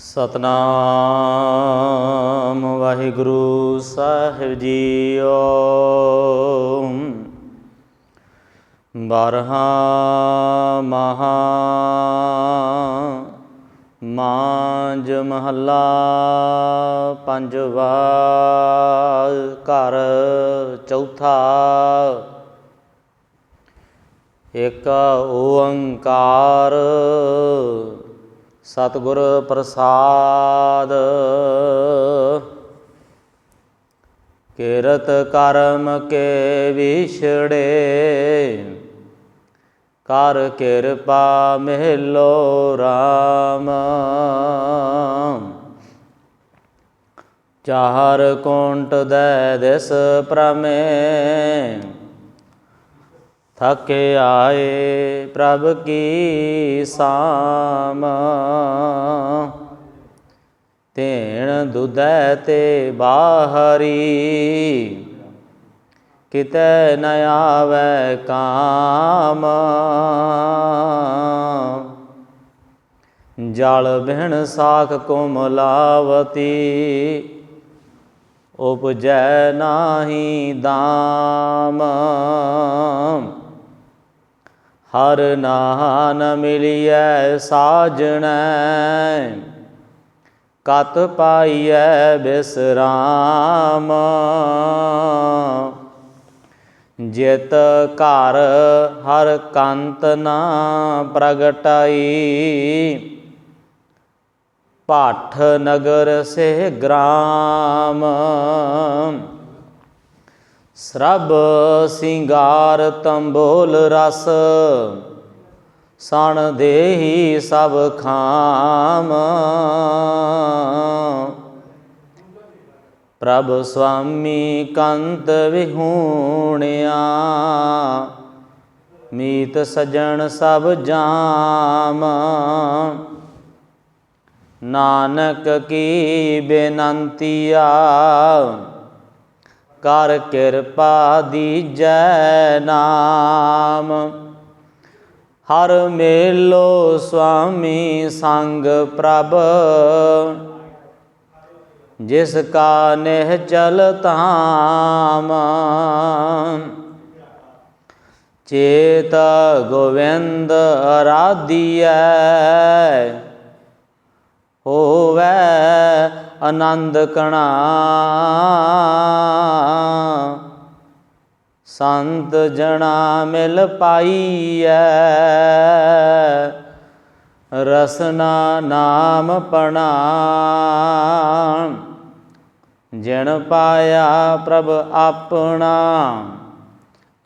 ਸਤਨਾਮ ਵਾਹਿਗੁਰੂ ਸਾਹਿਬ ਜੀਓ। ਬਾਰਹਾ ਮਹਾ ਮਾਂਜ ਮਹੱਲਾ ਪੰਜਵਾ ਘਰ ਚੌਥਾ। ਇਕ ਓੰਕਾਰ ਸਤਿਗੁਰ ਪ੍ਰਸਾਦ। ਕਿਰਤ ਕਰਮ ਕੇ ਵਿਛੜੇ, ਕਰ ਕਿਰਪਾ ਮਿਲੋ RAM ਚਾਹਰ ਕੋਂਟ ਦੇ ਦਿਸ ਪ੍ਰਮੇ ਥਕ ਆਏ ਪ੍ਰਭ ਕੀ ਸਾਮ। ਤੇਣ ਦੁਦੈ ਤੇ ਬਾਹਰੀ, ਕਿਤੇ ਨ ਆਵੈ ਕਾਮ। ਜਲ ਬਿਨ ਸਾਖ ਕੋਮਲਾਵਤੀ ਉਪਜੈ ਨਾਹੀ ਦਾਮ। ਹਰ ਨਾਨ ਮਿਲਿਐ ਸਾਜਣੈ। ਕਤ ਪਾਈਐ ਬਿਸਰਾਮ। ਜਿਤ ਘਰ ਹਰ ਕੰਤ ਨਾ ਪ੍ਰਗਟਾਈ। ਪਾਠ ਨਗਰ ਸੇ ਗ੍ਰਾਮ। ਸਰਬ ਸਿੰਗਾਰ ਤੰਬੋਲ ਰਸ, ਸਣ ਦੇਹੀ ਸਭ ਖਾਮ। ਪ੍ਰਭ ਸੁਆਮੀ ਕੰਤ ਵਿਹੂਣਿਆ, ਮੀਤ ਸਜਣ ਸਭ ਜਾਮ। ਨਾਨਕ ਕੀ ਬੇਨੰਤੀਆ ਕਰ ਕਿਰਪਾ ਦੀਜੈ ਨਾਮ। ਹਰ ਮੇਲੋ ਸੁਆਮੀ ਸੰਗ ਪ੍ਰਭ। ਜਿਸ ਕਾ ਨਿਹ ਚਲ ਤਾਮ ਚੇਤ ਗੋਵਿੰਦ ਅਰਾਧੀਐ। ਹੋਵੇ ਆਨੰਦ ਕਣਾ। ਸੰਤ ਜਣਾ ਮਿਲ ਪਾਈਐ, ਰਸਨਾ ਨਾਮ ਪਣਾ। ਜਿਣ ਪਾਇਆ ਪ੍ਰਭ ਆਪਣਾ,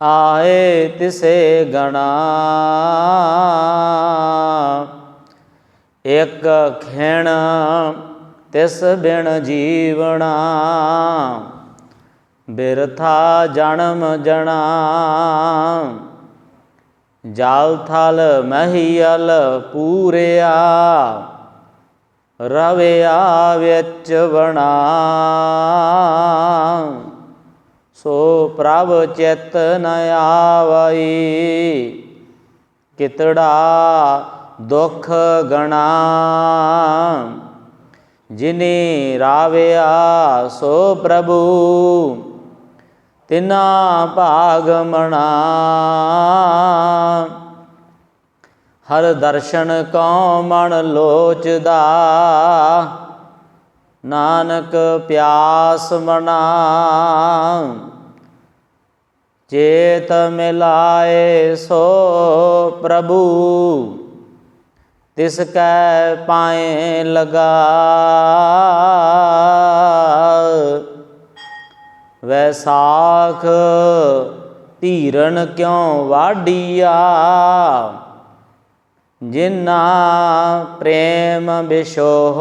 ਆਏ ਤਿਸੇ ਗਣਾ। ਇਕ ਖਿਣ ਤਿਸ ਬਿਨ ਜੀਵਣਾ, ਬਿਰਥਾ ਜਨਮ ਜਣਾ। ਜਲ ਥਲ ਮਹੀਲ ਪੂਰਿਆ, ਰਵਿਆ ਵਿੱਚ ਬਣਾ ਸੋ ਪ੍ਰਭ ਚਿਤ ਨ ਆਵਈ, ਕਿਤੜਾ ਦੁਖ ਗਣਾ। ਜਿਨੇ ਰਾਵਿਆ ਸੋ ਪ੍ਰਭੂ, ਤਿਨਾ ਭਾਗ ਮਣਾ। ਹਰ ਦਰਸ਼ਨ ਕੋ ਮਨ ਲੋਚਦਾ, ਨਾਨਕ ਪਿਆਸ ਮਨਾ। ਚੇਤ ਮਿਲਾਏ ਸੋ ਪ੍ਰਭੂ। ਤਿਸ ਕੈ ਪਾਏ ਲਗਾ। ਵੈਸਾਖ ਧੀਰਨ ਕਿਉ ਵਾਡੀਆ ਜਿਨਾ ਪ੍ਰੇਮ ਬਿਸ਼ੋਹ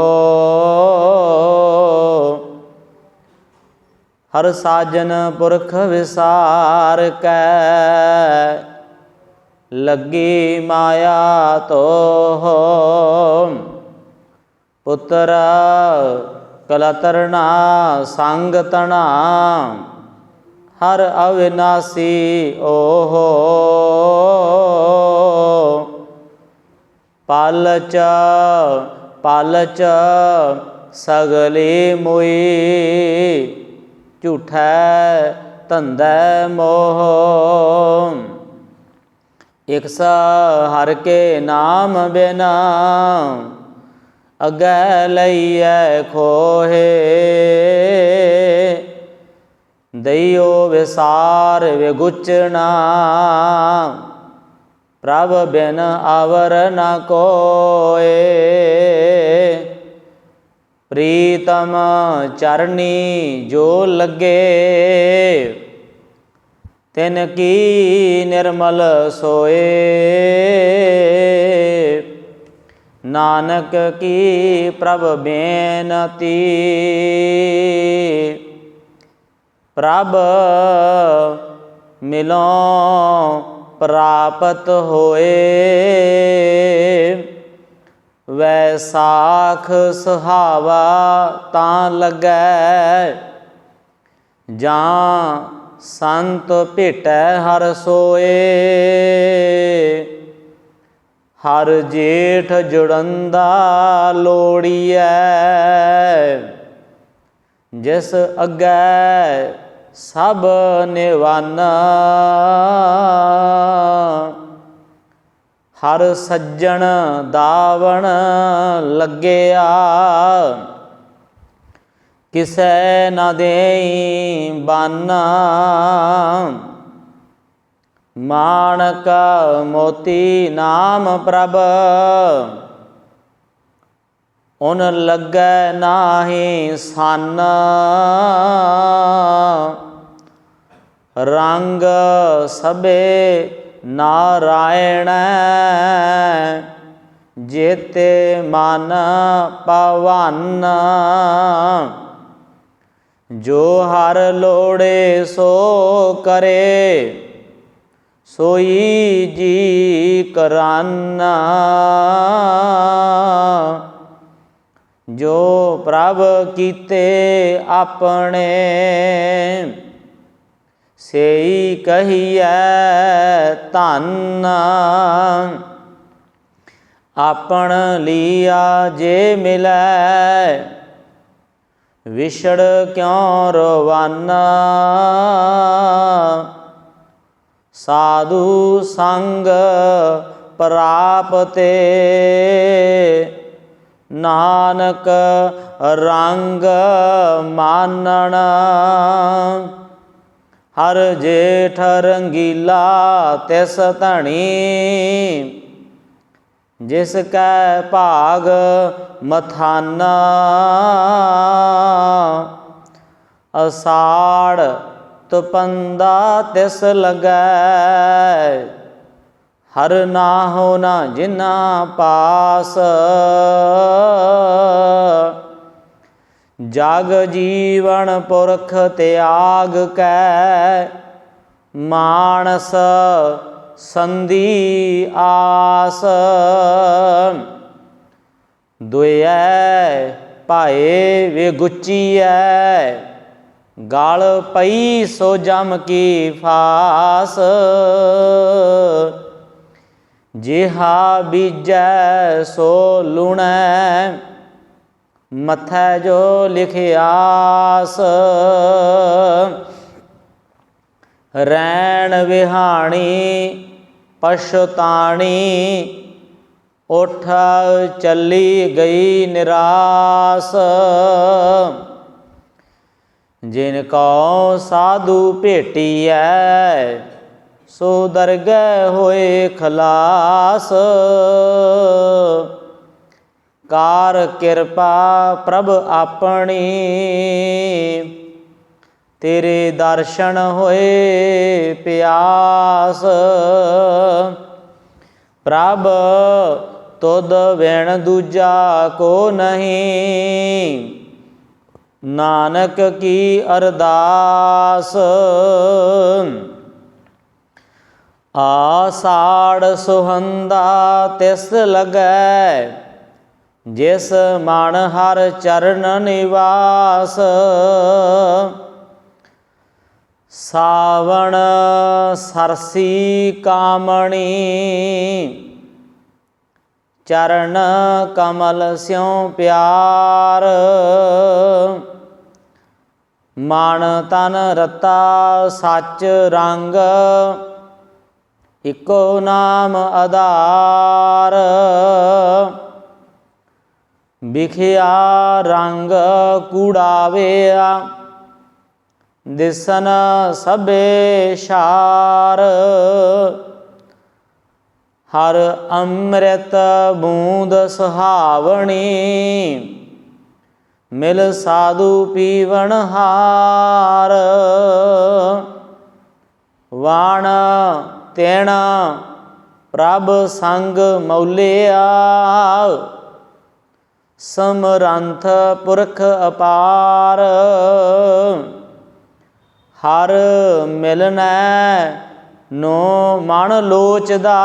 ਹਰ ਸਾਜਨ ਪੁਰਖ ਵਿਸਾਰ ਕੈ। ਲੱਗੀ ਮਾਇਆ ਤੋਹ ਪੁੱਤਰ ਕਲਤਰਨਾ ਸੰਗਤਣਾ ਹਰ ਅਵਿਨਾਸੀ ਓਹੋ। ਪਾਲਚ ਪਾਲਚ ਸਗਲੇ ਮੋਈ। ਝੂਠੈ ਧੰਦੈ ਮੋਹ ਇਕਸ ਹਰ ਕੇ ਨਾਮ ਬਿਨਾ ਅਗੈ ਲਈਐ ਖੋਹੇ। ਦਈਓ ਵਿਸਾਰ ਵਿਗੁਚਣਾ, ਪ੍ਰਭ ਬਿਨ ਆਵਰ ਨ ਕੋਏ। ਪ੍ਰੀਤਮ ਚਰਨੀ ਜੋ ਲੱਗੇ ਤਿਨ ਕੀ ਨਿਰਮਲ ਸੋਏ। ਨਾਨਕ ਕੀ ਪ੍ਰਭ ਬੇਨਤੀ। ਪ੍ਰਭ ਮਿਲੋਂ ਪ੍ਰਾਪਤ ਹੋਏ। ਵੈਸਾਖ ਸੁਹਾਵਾ ਤਾਂ ਲੱਗੈ। ਜਾਂ ਸੰਤ ਭੇਟੈ ਹਰ ਸੋਏ। ਹਰ ਜੇਠ ਜੁੜੰਦਾ ਲੋੜੀਐ। ਜਿਸ ਅੱਗੇ ਸਭ ਨਿਵਾਨਾ। ਹਰ ਸੱਜਣ ਦਾਵਣ ਲੱਗਿਆ। ਕਿਸੈ ਨਾ ਦੇਈ ਬਾਨਾ। ਮਾਣਕ ਮੋਤੀ ਨਾਮ ਪ੍ਰਭ, ਉਨ ਲੱਗੈ ਨਾਹੀ ਸੰਨ। ਰੰਗ ਸਭੇ ਨਾਰਾਇਣ, ਜੇਤੇ ਮਨ ਪਵਨ ਜੋ ਹਰ ਲੋੜੇ ਸੋ ਕਰੇ, ਸੋਈ ਜੀ ਕਰਾਨਾ। ਜੋ ਪ੍ਰਭ ਕੀਤੇ ਆਪਣੇ, ਸੇਈ ਕਹੀਐ ਧੰਨ। ਆਪਣ ਲੀਆ ਜੇ ਮਿਲੈ ਵਿਛੜ ਕਿਉ ਰਵਾਨਾ? ਸਾਧੂ ਸੰਗ ਪ੍ਰਾਪਤੇ ਨਾਨਕ ਰੰਗ ਮਾਨਣ। ਹਰ ਜੇਠ ਰੰਗੀਲਾ ਤਿਸ ਧਣੀ ਜਿਸ ਕੈ ਭਾਗ ਮਥਾਨਾ। ਅਸਾੜ ਤਪੰਦਾ ਤਿਸ ਲਗੈ। ਹਰ ਨਾਹੋ ਨਾ ਜਿਨਾ ਪਾਸ। ਜਗ ਜੀਵਨ ਪੁਰਖ ਤਿਆਗ ਕੈ। ਮਾਨਸ ਸੰਧੀ ਆਸ। ਦੁਇਐ ਭਾਏ ਵਿਗੁਚੀਐ ਗਲ ਪਈ ਸੋ ਜਮ ਕੀ ਫਾਸ। ਜਿਹਾ ਬੀਜੈ ਸੋ ਲੁਣੈ, ਮਥੈ ਜੋ ਲਿਖਿਆਸ ਰੈਣ ਵਿਹਾਣੀ, ਪਛਤਾਣੀ, ਉਠ ਚੱਲੀ ਗਈ ਨਿਰਾਸ। ਜਿਨ ਕੋ ਸਾਧੂ ਭੇਟੀਐ, ਸੋ ਦਰਗਹਿ ਹੋਏ ਖਲਾਸ। ਕਾਰ ਕਿਰਪਾ ਪ੍ਰਭ ਆਪਣੀ ਤੇਰੇ ਦਰਸ਼ਨ ਹੋਏ ਪਿਆਸ। ਪ੍ਰਭ, ਤੁਧ ਵਿਣ ਦੂਜਾ ਕੋ ਨਹੀਂ। ਨਾਨਕ ਕੀ ਅਰਦਾਸ। ਆਸਾੜ ਸੁਹੰਦਾ ਤਿਸ ਲਗੈ, ਜਿਸ ਮਨ ਹਰ ਚਰਨ ਨਿਵਾਸ। ਸਾਵਣ ਸਰਸੀ ਕਾਮਣੀ। ਚਰਨ ਕਮਲ ਸਿਉ ਪਿਆਰ। ਮਨ ਤਨ ਰਤਾ ਸੱਚ ਰੰਗ। ਇਕੋ ਨਾਮ ਆਧਾਰ। ਵਿਖਿਆ ਰੰਗ ਕੂੜਾਵੇਆ ਦਿਸਨ ਸਭੇ ਸ਼ਾਰ। ਹਰ ਅੰਮ੍ਰਿਤ ਬੂੰਦ ਸੁਹਾਵਣੀ, ਮਿਲ ਸਾਧੂ ਪੀਵਣ ਹਾਰ। ਵਾਣ ਤੇਣ ਪ੍ਰਭ ਸੰਗ ਮੌਲਿਆ, ਸਮਰੰਥ ਪੁਰਖ ਅਪਾਰ। ਹਰ ਮਿਲਨੈ ਨੋ ਮਨ ਲੋਚਦਾ,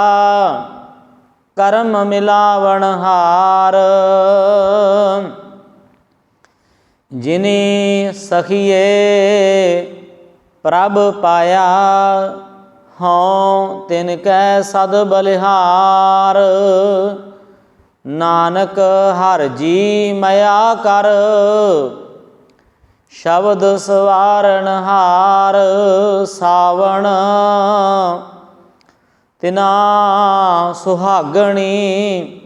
ਕਰਮ ਮਿਲਾਵਣ ਹਾਰ। ਜਿਨੀ ਸਖੀਏ ਪ੍ਰਭ ਪਾਇਆ, ਹਉ ਤਿਨ ਕੈ ਸਦ ਬਲਿਹਾਰ। ਨਾਨਕ ਹਰ ਜੀ ਮਇਆ ਕਰ ਸ਼ਬਦ ਸਵਾਰਨ ਹਾਰ ਸਾਵਣ। ਤਿਨਾ ਸੁਹਾਗਣੀ,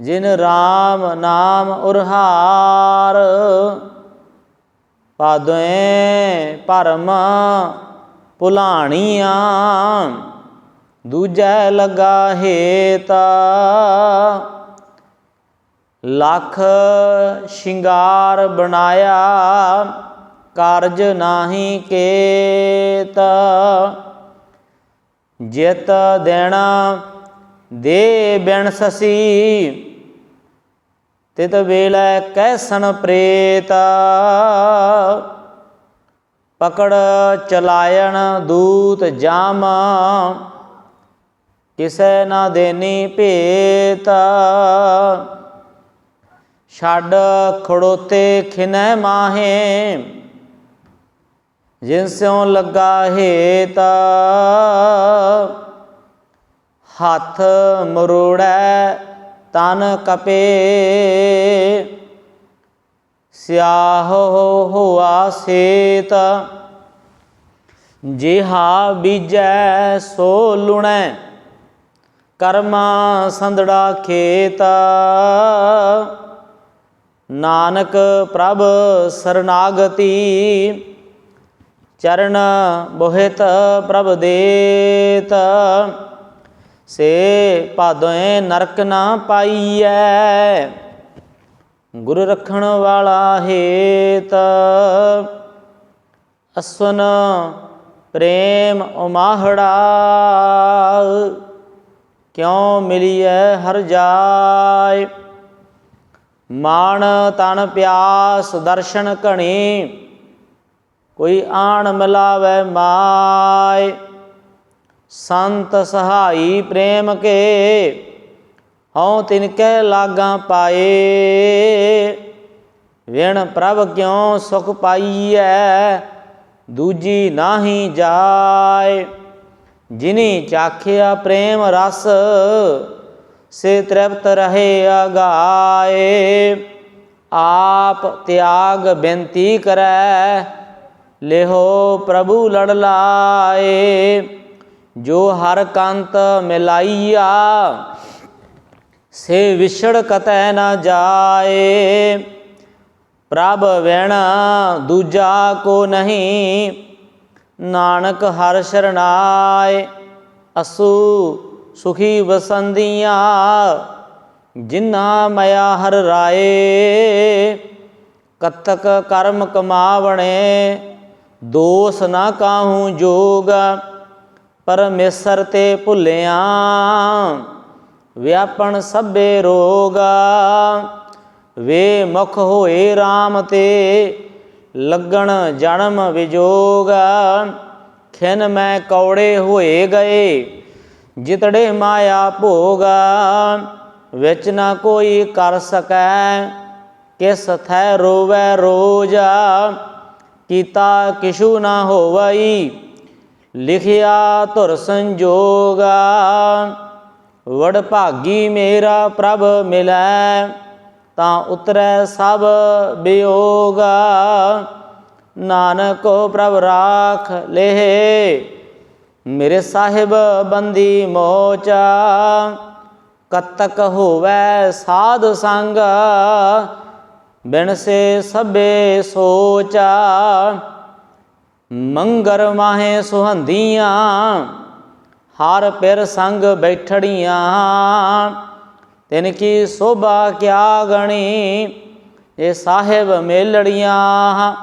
ਜਿਨ RAM ਨਾਮ ਉਰਹਾਰ। ਪਾਦੋਏ ਭਰਮ ਭੁਲਾਣੀਆਂ, ਦੂਜੈ ਲਗਾ ਹੇਤਾ। ਲੱਖ ਸ਼ਿੰਗਾਰ ਬਣਾਇਆ, ਕਾਰਜ ਨਾਹੀ ਕੇਤ। ਜਿਤ ਦੇਣਾ ਦੇ ਬਿਨ ਸਸੀ, ਤਿਤ ਵੇਲੇ ਕੈਸਣ ਪ੍ਰੇਤ। ਪਕੜ ਚਲਾਇਣ ਦੂਤ ਜਾਮ, ਕਿਸੈ ਨਾ ਦੇਨੀ ਭੇਤ। ਛੱਡ ਖੜੋਤੇ ਖਿਨੈ ਮਾਹੇ, ਜਿਨ ਸਿਉ ਲੱਗਾ ਹੇਤ, ਹੱਥ ਮਰੋੜੈ ਤਨ ਕਪੇ, ਸਿਆਹ ਹੋਆ ਸੇਤ, ਜਿਹਾ ਬੀਜੈ ਸੋ ਲੁਣੈ, ਕਰਮਾ ਸੰਦੜਾ ਖੇਤ। ਨਾਨਕ ਪ੍ਰਭ ਸਰਨਾਗਤੀ, ਚਰਨ ਬੋਹਿਤ ਪ੍ਰਭ ਦੇਤ। ਸੇ ਭਾਦੋਏ ਨਰਕ ਨਾ ਪਾਈਐ, ਗੁਰ ਰਖਣ ਵਾਲਾ ਹੇਤ। ਅਸਵਨ ਪ੍ਰੇਮ ਉਮਾਹੜਾ, ਕਿਉ ਮਿਲੀਐ ਹਰ ਜਾਏ। ਮਾਣ ਤਨ ਪਿਆਸ ਦਰਸ਼ਨ ਘਣੀ, ਕੋਈ ਆਣ ਮਿਲਾਵੇ ਮਾਏ। ਸੰਤ ਸਹਾਈ ਪ੍ਰੇਮ ਕੇ, ਹਉ ਤਿਨ ਕੈ ਲਾਗਾ ਪਾਏ। ਵਿਣ ਪ੍ਰਭ ਕਿਉ ਸੁਖ ਪਾਈਐ, ਦੂਜੀ ਨਾਹੀ ਜਾਏ। ਜਿਨੀ ਚਾਖਿਆ ਪ੍ਰੇਮ ਰਸ ਸੇ ਤ੍ਰਿਪਤ ਰਹੇ ਅਗਾਏ। ਆਪ ਤਿਆਗ ਬੇਨਤੀ ਕਰੈ, ਲਿਹੋ ਪ੍ਰਭੂ ਲੜ ਲਾਏ। ਜੋ ਹਰ ਕੰਤ ਮਿਲਾਈਆ, ਸੇ ਵਿਛੜ ਕਤੈ ਨਾ ਜਾਏ। ਪ੍ਰਭ ਵਿਣ ਦੂਜਾ ਕੋ ਨਹੀਂ, ਨਾਨਕ ਹਰ ਸ਼ਰਨਾਏ। ਅਸੂ ਸੁਖੀ ਵਸੰਦੀਆਂ ਜਿਨਾ ਮਇਆ ਹਰ ਰਾਏ। ਕਤਕ ਕਰਮ ਕਮਾਵਣੇ, ਦੋਸ ਨਾ ਕਾਹੂ ਜੋਗ, ਪਰਮੇਸ਼ਰ ਤੇ ਭੁੱਲਿਆ। ਵਿਆਪਣ ਸਭੇ ਰੋਗ, ਵੇ ਮੁਖ ਹੋਏ RAM ਤੇ, ਲੱਗਣ ਜਨਮ ਵਿਜੋਗ। ਖਿਨ ਮੈਂ ਕੌੜੇ ਹੋਏ ਗਏ ਜਿਤੜੇ ਮਾਇਆ ਭੋਗ, ਵਿੱਚ ਨਾ ਕੋਈ ਕਰ ਸਕੈ, ਕਿਸ ਥੈ ਰੋਵੈ ਰੋਜ। ਕੀਤਾ ਕਿਛੂ ਨਾ ਹੋਵਈ, ਲਿਖਿਆ ਧੁਰ ਸੰਜੋਗ। ਵਡ ਭਾਗੀ ਮੇਰਾ ਪ੍ਰਭ ਮਿਲੈ, ਤਾਂ ਉਤਰੈ ਸਭ ਬਿਯੋਗਾ। ਨਾਨਕ ਪ੍ਰਭ ਰਾਖ ਲੇਹ ਮੇਰੇ ਸਾਹਿਬ ਬੰਦੀ ਮੋਚਾ, ਕਤਕ ਹੋਵੇ ਸਾਧ ਸੰਗ, ਬਿਨ ਸੇ ਸਭੇ ਸੋਚਾ। ਮੰਗਰ ਮਾਹੇ ਸੁਹੰਦੀਆਂ, ਹਰ ਪਿਰ ਸੰਗ ਬੈਠੜੀਆਂ। ਤਿਨ ਕੀ ਸੋਭਾ ਕਿਆ ਗਣੀ, ਇਹ ਸਾਹਿਬ ਮੇਲੜੀਆਂ।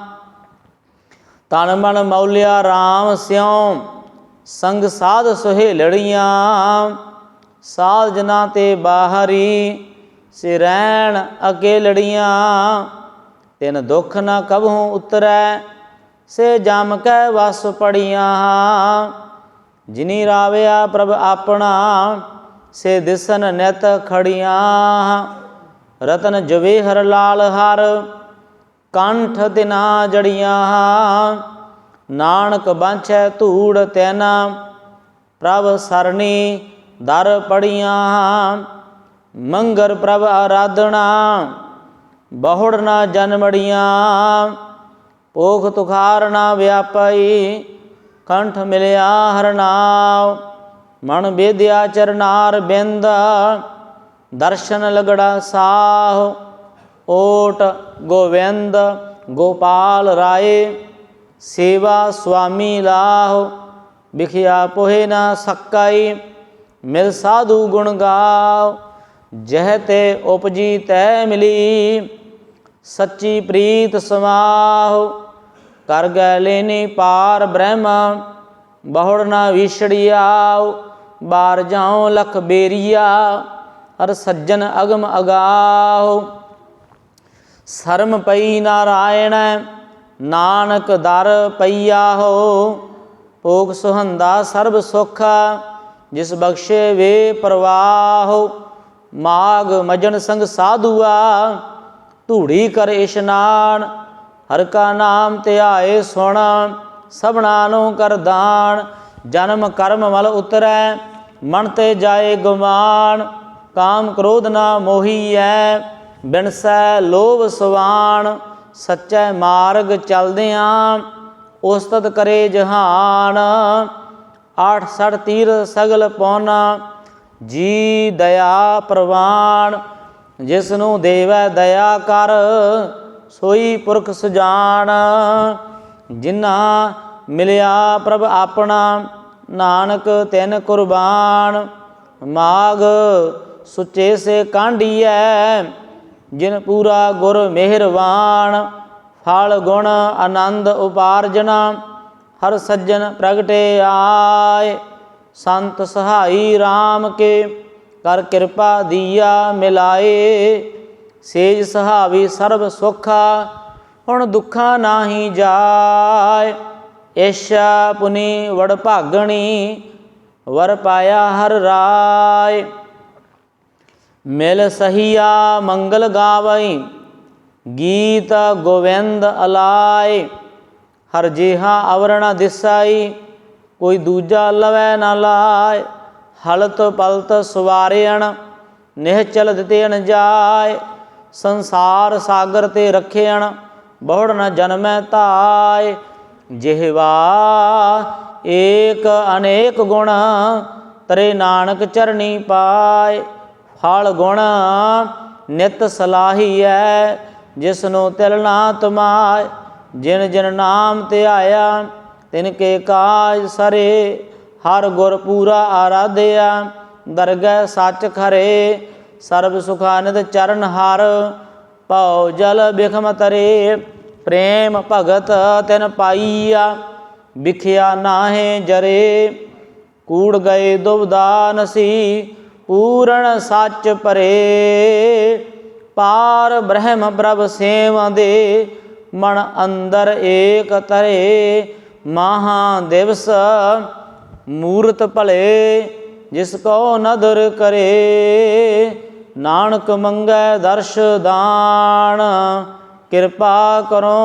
ਤਨ ਮਨ ਮੌਲਿਆ RAM ਸਿਉ ਸੰਗ ਸਾਧ ਸੁਹੇਲੜੀਆਂ ਸਾਧ ਜਨਾ ਤੇ ਬਾਹਰੀ, ਸਿਰੈਣ ਅਕੇ ਲੜੀਆਂ। ਤਿਨ ਦੁੱਖ ਨਾ ਕਬਹੂ ਉਤਰੈ, ਸੇ ਜਮ ਕੈ ਵਸ ਪੜੀਆਂ। ਜਿਨੀ ਰਾਵਿਆ ਪ੍ਰਭ ਆਪਣਾ, ਸੇ ਦਿਸਨ ਨਿਤ ਖੜੀਆਂ। ਰਤਨ ਜਵੇ ਹਰ ਲਾਲ ਹਰ, ਕੰਠ ਤਿਨਾ ਜੜੀਆਂ। ਨਾਨਕ ਬਾਂਛੈ ਧੂੜ ਤੈਨਾ, ਪ੍ਰਭ ਸਰਣੀ ਦਰ ਪੜੀਆਂ, ਮੰਗਰ ਪ੍ਰਭ ਆਰਾਧਣਾ, ਬਹੁੜ ਨਾ ਜਨਮੜੀਆਂ ਭੋਖ ਤੁਖਾਰ ਨਾ ਵਿਆਪਈ, ਕੰਠ ਮਿਲਿਆ ਹਰ ਨਾਮ ਮਨ ਬੇਦਿਆ ਚਰਨਾਰ ਬਿੰਦ, ਦਰਸ਼ਨ ਲਗੜਾ ਸਾਹ, ਓਟ ਗੋਵਿੰਦ, ਗੋਪਾਲ ਰਾਏ। ਸੇਵਾ ਸੁਆਮੀ ਲਾਹ, ਵਿਖਿਆ ਪੋਹੇ ਨਾ ਸਕਾਈ, ਮਿਲ ਸਾਧੂ ਗੁਣ ਗਾਓ, ਜਹ ਤੇ ਉਪਜੀ ਤੈ ਮਿਲੀ, ਸੱਚੀ ਪ੍ਰੀਤ ਸਮਾਹੁ, ਕਰ ਗੈ ਲੈਨੀ ਪਾਰ ਬ੍ਰਹਮ, ਬਹੁੜ ਨਾ ਵਿਛੜਿਆਉ ਬਾਰ ਜਾਉ ਲਖ ਬੇਰੀਆ, ਹਰ ਸੱਜਣ ਅਗਮ ਅਗਾਉ ਸ਼ਰਮ ਪਈ ਨਾਰਾਇਣ ਨਾਨਕ ਦਰ ਪਈਆ ਹੋ, ਭੋਗ ਸੁਹੰਦਾ ਸਰਬ ਸੁਖ ਜਿਸ ਬਖਸ਼ੇ ਵੇ ਪ੍ਰਵਾਹ ਮਾਗ ਮਜਨ ਸੰਗ ਸਾਧੂਆ ਧੂੜੀ ਕਰ ਇਸ਼ਨਾਨ ਹਰ ਕਾ ਨਾਮ ਧਿਆਏ ਸੁਣ, ਸਭਨਾ ਨੂੰ ਕਰ ਦਾਨ ਜਨਮ ਕਰਮ ਮਲ ਉਤਰੈ, ਮਨ ਤੇ ਜਾਏ ਗੁਮਾਨ ਕਾਮ ਕ੍ਰੋਧ ਨਾ ਮੋਹੀਐ, ਬਿਨਸੈ ਲੋਭ ਸਵਾਨ ਸੱਚੇ ਮਾਰਗ ਚਲਦਿਆਂ ਉਸਤਤ ਕਰੇ ਜਹਾਨ। ਆਠ ਸੜ ਤੀਰ ਸਗਲ ਪੌਨਾ ਜੀ ਦਇਆ ਪ੍ਰਵਾਨ। ਜਿਸ ਨੂੰ ਦੇਵੈ ਦਇਆ ਕਰ, ਸੋਈ ਪੁਰਖ ਸੁਜਾਨ। ਜਿਨਾ ਮਿਲਿਆ ਪ੍ਰਭ ਆਪਣਾ, ਨਾਨਕ ਤਿਨ ਕੁਰਬਾਨ। ਮਾਗ ਸੁਚੇ ਸੇ ਕਾਂਢੀਐ ਜਿਨ ਪੂਰਾ ਗੁਰ ਮਿਹਰਵਾਨ ਫਲ ਗੁਣ ਆਨੰਦ ਉਪਾਰਜਨਾ, ਹਰ ਸੱਜਣ ਪ੍ਰਗਟੇ ਆਏ। ਸੰਤ ਸਹਾਈ RAM ਕੇ ਕਰ ਕਿਰਪਾ ਦੀਆ ਮਿਲਾਏ। ਸੇਜ ਸਹਾਵੀ ਸਰਬ ਸੁਖਾ, ਹੁਣ ਦੁੱਖਾਂ ਨਾਹੀ ਜਾਏ। ਏਸ਼ਾ ਪੁਨੀ ਵੜ ਭਾਗਣੀ ਵਰ ਪਾਇਆ ਹਰ ਰਾਏ। ਮਿਲ ਸਹੀਆ ਮੰਗਲ ਗਾਵਈ, ਗੀਤ ਗੋਵਿੰਦ ਅਲਾਏ। ਹਰ ਜਿਹਾ ਅਵਰਣ ਦਿਸਾਈ, ਕੋਈ ਦੂਜਾ ਲਵੈ ਨਾ ਲਾਏ। ਹਲਤ ਪਲਤ ਸਵਾਰਿਆਣ ਨਿਹਚਲ ਦਿਤੇਣ ਜਾਏ। ਸੰਸਾਰ ਸਾਗਰ ਤੇ ਰੱਖਿਆਣ ਬਹੁੜ ਨ ਜਨਮੈ ਧਾਏ। ਜਿਹਵਾ ਏਕ ਅਨੇਕ ਗੁਣ, ਤਰੇ ਨਾਨਕ ਚਰਣੀ ਪਾਏ। ਫਲ ਗੁਣ ਨਿਤ ਸਲਾਹੀਐ ਜਿਸ ਨੂੰ ਤਿਲ ਨਾ ਤਮਾਏ ਜਿਨ ਜਿਨ ਨਾਮ ਤੇ ਤਿਨ ਕੇ ਕਾਜ ਸਰੇ, ਹਰ ਗੁਰ ਪੂਰਾ ਆਰਾਧਿਆ, ਦਰਗਹਿ ਸੱਚ ਖਰੇ, ਸਰਬ ਸੁਖਾਨਿਦ ਚਰਨ ਹਰ ਪਉ ਜਲ ਬਿਖਮ ਤਰੇ, ਪ੍ਰੇਮ ਭਗਤ ਤਿਨ ਪਾਈਆ, ਵਿਖਿਆ ਨਾਹੇ ਜਰੇ, ਕੂੜ ਗਏ ਦੁਬਦਾ ਨਸੀ ਪੂਰਨ ਸੱਚ ਪਰੇ ਪਾਰ ਬ੍ਰਹਮ ਪ੍ਰਭ ਸੇਵੰਦੇ ਮਨ ਅੰਦਰ ਏਕ ਤਰੇ ਮਹਾ ਦਿਵਸ ਮੂਰਤ ਭਲੇ, ਜਿਸ ਕੋ ਨਦਰ ਕਰੇ। ਨਾਨਕ ਮੰਗੈ ਦਰਸ਼ ਦਾਨ, ਕਿਰਪਾ ਕਰੋ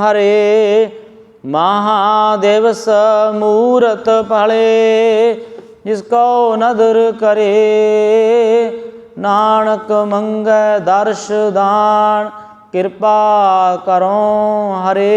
ਹਰੇ। ਮਹਾ ਦਿਵਸ ਮੂਰਤ ਭਲੇ ਜਿਸ ਕੋ ਨਦਰ ਕਰੇ ਨਾਨਕ ਮੰਗੈ ਦਰਸ਼ ਦਾਨ ਕਿਰਪਾ ਕਰੋ ਹਰੇ।